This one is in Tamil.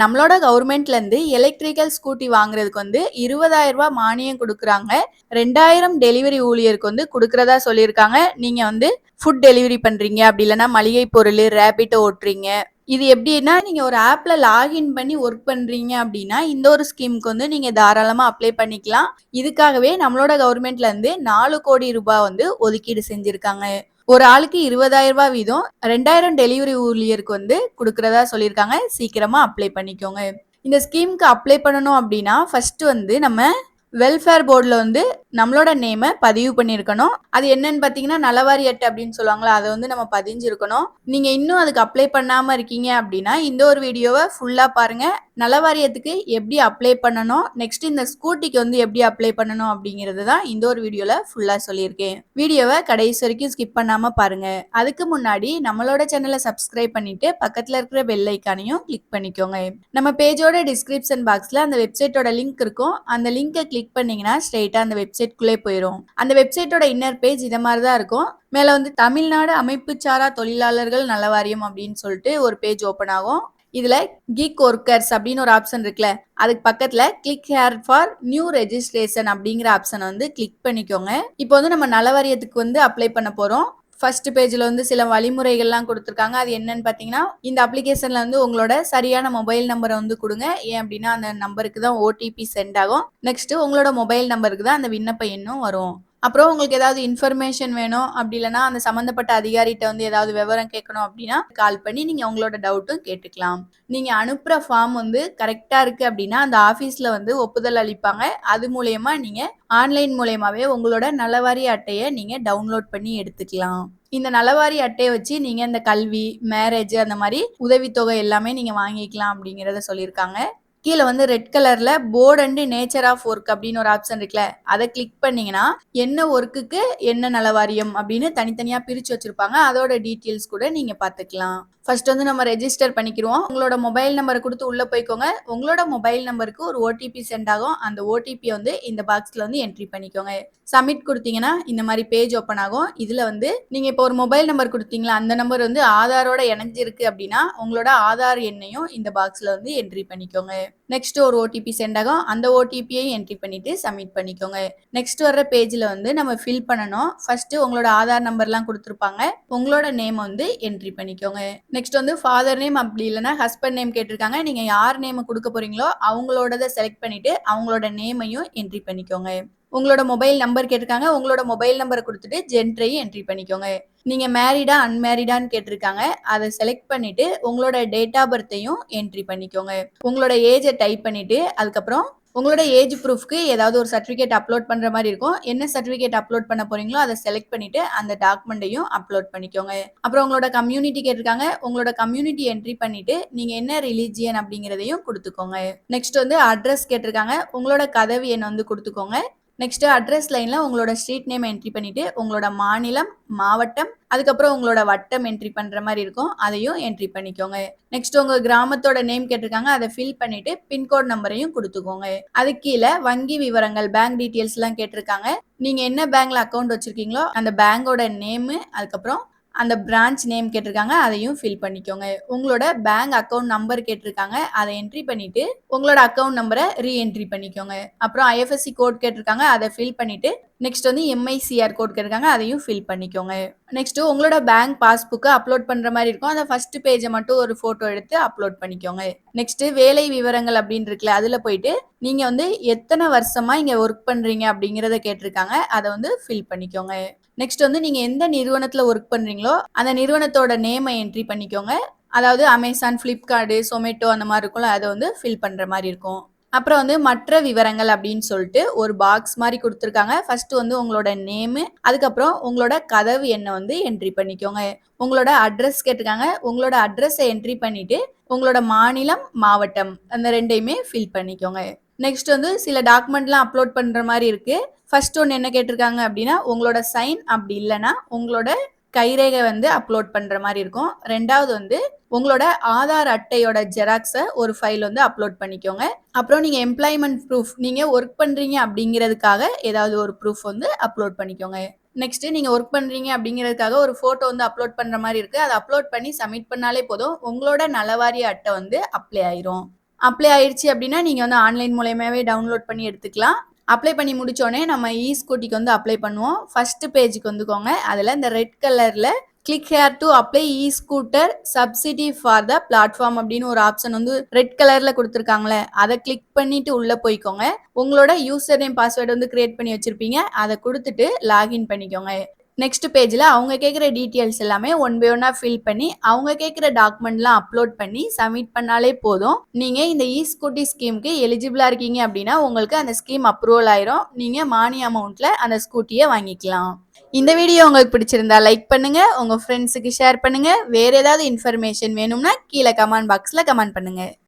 நம்மளோட கவர்மெண்ட்லேருந்து எலக்ட்ரிக்கல் ஸ்கூட்டி வாங்குறதுக்கு வந்து இருபதாயிரம் ரூபாய் மானியம் கொடுக்குறாங்க. ரெண்டாயிரம் டெலிவரி ஊழியருக்கு வந்து கொடுக்குறதா சொல்லியிருக்காங்க. நீங்கள் வந்து ஃபுட் டெலிவரி பண்ணுறீங்க அப்படி இல்லைன்னா மளிகை பொருள் ரேபிட்டோ ஓட்டுறீங்க. இது எப்படின்னா நீங்கள் ஒரு ஆப்பில் லாகின் பண்ணி ஒர்க் பண்ணுறீங்க அப்படின்னா இந்த ஒரு ஸ்கீமுக்கு வந்து நீங்கள் தாராளமாக அப்ளை பண்ணிக்கலாம். இதுக்காகவே நம்மளோட கவர்மெண்ட்லேருந்து நாலு கோடி ரூபாய் வந்து ஒதுக்கீடு செஞ்சுருக்காங்க. ஒரு ஆளுக்கு இருபதாயிரம் ரூபாய் வீதம் ரெண்டாயிரம் டெலிவரி ஊழியருக்கு வந்து கொடுக்கறதா சொல்லியிருக்காங்க. சீக்கிரமா அப்ளை பண்ணிக்கோங்க. இந்த ஸ்கீமுக்கு அப்ளை பண்ணணும் அப்படின்னா ஃபர்ஸ்ட் வந்து நம்ம வெல்ஃபேர் போர்டில் வந்து நம்மளோட நேமை பதிவு பண்ணியிருக்கணும். அது என்னன்னு பார்த்தீங்கன்னா நலவாரி அட்டை அப்படின்னு சொல்லுவாங்களா அதை வந்து நம்ம பதிஞ்சிருக்கணும். நீங்கள் இன்னும் அதுக்கு அப்ளை பண்ணாமல் இருக்கீங்க அப்படின்னா இந்த ஒரு வீடியோவை ஃபுல்லாக பாருங்கள் நலவாரியத்துக்கு எப்படி அப்ளை பண்ணணும்? நெக்ஸ்ட் இந்த ஸ்கூட்டிக்கு வந்து எப்படி அப்ளை பண்ணணும் அப்படிங்கிறது தான் இந்த ஒரு வீடியோவில் ஃபுல்லாக சொல்லியிருக்கேன். வீடியோவை கடைசி வரைக்கும் ஸ்கிப் பண்ணாமல் பாருங்கள் அதுக்கு முன்னாடி நம்மளோட சேனலை சப்ஸ்கிரைப் பண்ணிட்டு பக்கத்தில் இருக்கிற பெல் ஐக்கானையும் கிளிக் பண்ணிக்கோங்க. நம்ம பேஜோட டிஸ்கிரிப்ஷன் பாக்ஸில் அந்த வெப்சைட்டோட லிங்க் இருக்கும். அந்த லிங்கை கிளிக் பண்ணீங்கன்னா ஸ்ட்ரெயிட்டாக அந்த வெப்சைட்குள்ளே போயிடும் அந்த வெப்சைட்டோட இன்னர் பேஜ் இதை மாதிரி தான் இருக்கும். மேலே வந்து தமிழ்நாடு அமைப்பு சாரா தொழிலாளர்கள் நல வாரியம் அப்படின்னு சொல்லிட்டு ஒரு பேஜ் ஓப்பன் ஆகும். இதுல கிக் ஒர்க்கர்ஸ் அப்படின்னு ஒரு ஆப்ஷன் இருக்குல்ல அதுக்கு பக்கத்துல click here for new registration அப்படிங்கிற ஆப்ஷனை வந்து கிளிக் பண்ணிக்கோங்க. இப்போ வந்து நம்ம நலவாரியத்துக்கு வந்து அப்ளை பண்ண போறோம். ஃபர்ஸ்ட் பேஜில் வந்து சில வழிமுறைகள்லாம் கொடுத்துருக்காங்க. அது என்னன்னு பார்த்தீங்கன்னா இந்த அப்ளிகேஷனில் வந்து உங்களோட சரியான மொபைல் நம்பரை வந்து கொடுங்க. ஏன் அப்படின்னா அந்த நம்பருக்கு தான் ஓடிபி சென்ட் ஆகும். நெக்ஸ்ட்டு உங்களோட மொபைல் நம்பருக்கு தான் அந்த விண்ணப்ப எண்ணும் வரும். அப்புறம் உங்களுக்கு ஏதாவது இன்ஃபர்மேஷன் வேணும் அப்படி இல்லைன்னா அந்த சம்மந்தப்பட்ட அதிகாரிகிட்ட வந்து ஏதாவது விவரம் கேட்கணும் அப்படின்னா கால் பண்ணி நீங்கள் உங்களோட டவுட்டும் கேட்டுக்கலாம். நீங்கள் அனுப்புகிற ஃபார்ம் வந்து கரெக்டாக இருக்குது அப்படின்னா அந்த ஆஃபீஸில் வந்து ஒப்புதல் அளிப்பாங்க. அது மூலயமா நீங்கள் ஆன்லைன் மூலயமாவே உங்களோட நலவாரி அட்டையை நீங்கள் டவுன்லோட் பண்ணி எடுத்துக்கலாம். இந்த நலவாரி அட்டையை வச்சு நீங்கள் இந்த கல்வி மேரேஜ் அந்த மாதிரி உதவித்தொகை எல்லாமே நீங்கள் வாங்கிக்கலாம் அப்படிங்கிறத சொல்லியிருக்காங்க. கீழே வந்து ரெட் கலர்ல port and nature of work அப்படின்னு ஒரு ஆப்ஷன் இருக்குல்ல அதை கிளிக் பண்ணீங்கன்னா என்ன ஒர்க்குக்கு என்ன நலவாரியம் அப்படின்னு தனித்தனியா பிரிச்சு வச்சிருப்பாங்க. அதோட டீட்டெயில்ஸ் கூட நீங்க பாத்துக்கலாம் ஃபர்ஸ்ட் வந்து நம்ம ரெஜிஸ்டர் பண்ணிக்கிறோம் உங்களோட மொபைல் நம்பரை கொடுத்து உள்ள போய்க்கோங்க. உங்களோட மொபைல் நம்பருக்கு ஒரு ஓடிபி சென்ட் ஆகும். அந்த ஓடிபி வந்து இந்த பாக்ஸ்ல வந்து என்ட்ரி பண்ணிக்கோங்க. சப்மிட் கொடுத்தீங்கன்னா இந்த மாதிரி பேஜ் ஓப்பன் ஆகும். இதுல வந்து நீங்க இப்போ ஒரு மொபைல் நம்பர் கொடுத்தீங்களா அந்த நம்பர் வந்து ஆதாரோட இணைஞ்சிருக்கு அப்படின்னா உங்களோட ஆதார் எண்ணையும் இந்த பாக்ஸ்ல வந்து என்ட்ரி பண்ணிக்கோங்க. நெக்ஸ்ட் ஒரு ஓடிபி சென்ட் ஆகும். அந்த ஓடிபியையும் என்ட்ரி பண்ணிட்டு சப்மிட் பண்ணிக்கோங்க. நெக்ஸ்ட் வர்ற பேஜ்ல வந்து நம்ம ஃபில் பண்ணணும். ஃபர்ஸ்ட் உங்களோட ஆதார் நம்பர்லாம் கொடுத்துருப்பாங்க. உங்களோட நேம் வந்து என்ட்ரி பண்ணிக்கோங்க. நெக்ஸ்ட் வந்து ஃபாதர் நேம் அப்படி இல்லைன்னா ஹஸ்பண்ட் நேம் கேட்டிருக்காங்க. நீங்க யார் நேம் கொடுக்க போறீங்களோ அவங்களோடத செலக்ட் பண்ணிட்டு அவங்களோட நேமையும் என்ட்ரி பண்ணிக்கோங்க. உங்களோட மொபைல் நம்பர் கேட்டிருக்காங்க. உங்களோட மொபைல் நம்பரை கொடுத்துட்டு ஜென்ட்ரையும் என்ட்ரி பண்ணிக்கோங்க. நீங்க மேரிடா அன்மேரிடான்னு கேட்டிருக்காங்க. அதை செலக்ட் பண்ணிட்டு உங்களோட டேட் ஆஃப் பர்த்தையும் என்ட்ரி பண்ணிக்கோங்க. உங்களோட ஏஜை டைப் பண்ணிட்டு அதுக்கப்புறம் உங்களோட ஏஜ் ப்ரூஃப்க்கு ஏதாவது ஒரு சர்டிஃபிகேட் அப்லோட் பண்ணுற மாதிரி இருக்கும். என்ன சர்டிஃபிகேட் அப்லோட் பண்ண போறீங்களோ அதை செலக்ட் பண்ணிட்டு அந்த டாக்குமெண்ட்டையும் அப்லோட் பண்ணிக்கோங்க. அப்புறம் உங்களோட கம்யூனிட்டி கேட்டிருக்காங்க. உங்களோட கம்யூனிட்டி என்ட்ரி பண்ணிட்டு நீங்க என்ன ரிலீஜியன் அப்படிங்கிறதையும் கொடுத்துக்கோங்க. நெக்ஸ்ட் வந்து அட்ரஸ் கேட்டிருக்காங்க. உங்களோட கதவு எண் வந்து கொடுத்துக்கோங்க. நெக்ஸ்ட் அட்ரஸ் லைன்ல உங்களோட ஸ்ட்ரீட் நேம் என்ட்ரி பண்ணிட்டு உங்களோட மாநிலம் மாவட்டம் அதுக்கப்புறம் உங்களோட வட்டம் என்ட்ரி பண்ற மாதிரி இருக்கும். அதையும் என்ட்ரி பண்ணிக்கோங்க. நெக்ஸ்ட் உங்க கிராமத்தோட நேம் கேட்டிருக்காங்க அதை ஃபில் பண்ணிட்டு பின்கோட் நம்பரையும் கொடுத்துக்கோங்க. அது கீழே வங்கி விவரங்கள் பேங்க் டீட்டெயில்ஸ் எல்லாம் கேட்டிருக்காங்க. நீங்க என்ன பேங்க்ல அக்கௌண்ட் வச்சிருக்கீங்களோ அந்த பேங்கோட நேமு அதுக்கப்புறம் அந்த பிரான்ச் நேம் கேட்டிருக்காங்க அதையும் ஃபில் பண்ணிக்கோங்க. உங்களோட பேங்க் அக்கௌண்ட் நம்பர் கேட்டிருக்காங்க அதை என்ட்ரி பண்ணிட்டு உங்களோட அக்கௌண்ட் நம்பரை ரீஎன்ட்ரி பண்ணிக்கோங்க. அப்புறம் ஐஎஃப்எஸ்சி கோட் கேட்டிருக்காங்க அதை ஃபில் பண்ணிட்டு நெக்ஸ்ட் வந்து எம்ஐசிஆர் கோட் கேட்டிருக்காங்க அதையும் ஃபில் பண்ணிக்கோங்க. நெக்ஸ்ட் உங்களோட பேங்க் பாஸ்புக்கை அப்லோட் பண்ற மாதிரி இருக்கும். அந்த ஃபர்ஸ்ட் பேஜை மட்டும் ஒரு போட்டோ எடுத்து அப்லோட் பண்ணிக்கோங்க. நெக்ஸ்ட் வேலை விவரங்கள் அப்படின்னு இருக்குல்ல அதுல போயிட்டு நீங்க வந்து எத்தனை வருஷமா இங்க ஒர்க் பண்றீங்க அப்படிங்கறத கேட்டிருக்காங்க அதை வந்து ஃபில் பண்ணிக்கோங்க. நெக்ஸ்ட் வந்து நீங்க எந்த நிறுவனத்துல ஒர்க் பண்றீங்களோ அந்த நிறுவனத்தோட நேமை என்ட்ரி பண்ணிக்கோங்க. அதாவது அமேசான் ஃப்ளிப்கார்டு சொமேட்டோ அந்த மாதிரி இருக்கும்ல அதை வந்து ஃபில் பண்ற மாதிரி இருக்கும். அப்புறம் வந்து மற்ற விவரங்கள் அப்படின்னு சொல்லிட்டு ஒரு பாக்ஸ் மாதிரி கொடுத்துருக்காங்க. ஃபர்ஸ்ட் வந்து உங்களோட நேமு அதுக்கப்புறம் உங்களோட கதவு எண்ணை வந்து என்ட்ரி பண்ணிக்கோங்க. உங்களோட அட்ரஸ் கேட்டிருக்காங்க. உங்களோட அட்ரஸை என்ட்ரி பண்ணிட்டு உங்களோட மாநிலம் மாவட்டம் அந்த ரெண்டையுமே ஃபில் பண்ணிக்கோங்க. நெக்ஸ்ட் வந்து சில டாக்குமெண்ட்லாம் அப்லோட் பண்ணுற மாதிரி இருக்குது ஃபர்ஸ்ட் ஒன்று என்ன கேட்டிருக்காங்க அப்படின்னா உங்களோட சைன் அப்படி இல்லைன்னா உங்களோட கைரேகை வந்து அப்லோட் பண்ணுற மாதிரி இருக்கும். ரெண்டாவது வந்து உங்களோட ஆதார் அட்டையோட ஜெராக்ஸை ஒரு ஃபைல் வந்து அப்லோட் பண்ணிக்கோங்க. அப்புறம் நீங்கள் எம்ப்ளாய்மெண்ட் ப்ரூஃப் நீங்கள் ஒர்க் பண்ணுறீங்க அப்படிங்கிறதுக்காக ஏதாவது ஒரு ப்ரூஃப் வந்து அப்லோட் பண்ணிக்கோங்க. நெக்ஸ்ட்டு நீங்கள் ஒர்க் பண்ணுறீங்க அப்படிங்கிறதுக்காக ஒரு ஃபோட்டோ வந்து அப்லோட் பண்ணுற மாதிரி இருக்குது அதை அப்லோட் பண்ணி சப்மிட் பண்ணாலே போதும். உங்களோட நலவாரிய அட்டை வந்து அப்ளை ஆயிரும். அப்ளை ஆயிடுச்சு அப்படின்னா நீங்கள் வந்து ஆன்லைன் மூலயமாவே டவுன்லோட் பண்ணி எடுத்துக்கலாம். அப்ளை பண்ணி முடிச்சோடனே நம்ம இ ஸ்கூட்டிக்கு வந்து அப்ளை பண்ணுவோம். ஃபஸ்ட்டு பேஜுக்கு வந்துக்கோங்க. அதில் இந்த ரெட் கலரில் click here to apply e scooter subsidy for the platform அப்படின்னு ஒரு ஆப்ஷன் வந்து ரெட் கலர்ல கொடுத்துருக்காங்களே அதை கிளிக் பண்ணிட்டு உள்ள போய்க்கோங்க. உங்களோட யூசர் நேம் பாஸ்வேர்டு வந்து கிரியேட் பண்ணி வச்சிருப்பீங்க. அதை கொடுத்துட்டு லாகின் பண்ணிக்கோங்க. நெக்ஸ்ட் பேஜில் அவங்க கேட்குற டீட்டெயில்ஸ் எல்லாமே ஒன் பை ஒன்னாக ஃபில் பண்ணி அவங்க கேட்குற டாக்குமெண்ட்லாம் அப்லோட் பண்ணி சப்மிட் பண்ணாலே போதும். நீங்கள் இந்த இ ஸ்கூட்டி ஸ்கீமுக்கு எலிஜிபிளாக இருக்கீங்க அப்படின்னா உங்களுக்கு அந்த ஸ்கீம் அப்ரூவல் ஆயிரும். நீங்கள் மானிய அமௌண்ட்டில் அந்த ஸ்கூட்டியை வாங்கிக்கலாம். இந்த வீடியோ உங்களுக்கு பிடிச்சிருந்தா லைக் பண்ணுங்க உங்க ஃப்ரெண்ட்ஸுக்கு ஷேர் பண்ணுங்க. வேற ஏதாவது இன்ஃபர்மேஷன் வேணும்னா கீழே கமெண்ட் பாக்ஸில் கமெண்ட் பண்ணுங்க.